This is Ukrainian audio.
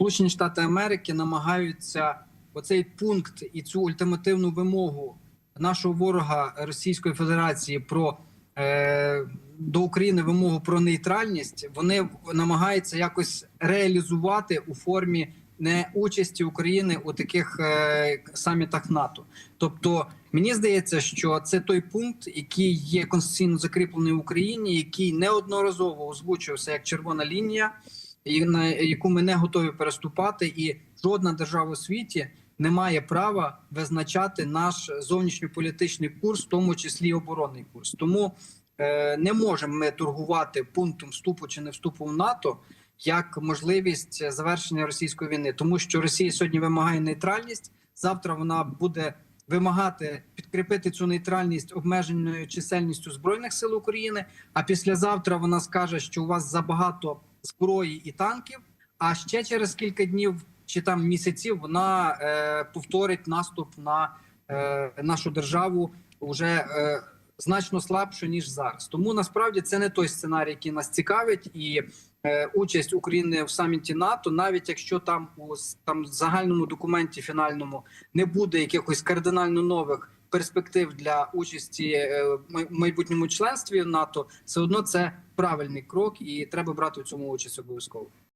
Сполучені Штати Америки намагаються оцей пункт і цю ультимативну вимогу нашого ворога Російської Федерації про е, до України вимогу про нейтральність. Вони намагаються якось реалізувати у формі не участі України у таких е, самітах НАТО. Тобто, мені здається, що це той пункт, який є конституційно закріплений в Україні, який неодноразово озвучувався як червона лінія, на яку ми не готові переступати, і жодна держава у світі не має права визначати наш зовнішньополітичний курс, в тому числі оборонний курс. Тому е, не можемо ми торгувати пунктом вступу чи не вступу в НАТО як можливість завершення російської війни, тому що Росія сьогодні вимагає нейтральність. Завтра вона буде вимагати підкріпити цю нейтральність обмеженою чисельністю збройних сил України. А післязавтра вона скаже, що у вас забагато зброї і танків. А ще через кілька днів чи там місяців вона е, повторить наступ на е, нашу державу уже е, значно слабше ніж зараз. Тому насправді це не той сценарій, який нас цікавить, і е, участь України в саміті НАТО, навіть якщо там у там загальному документі фінальному не буде якихось кардинально нових перспектив для участі е, в майбутньому членстві НАТО, все одно це правильний крок, і треба брати в цьому участь обов'язково.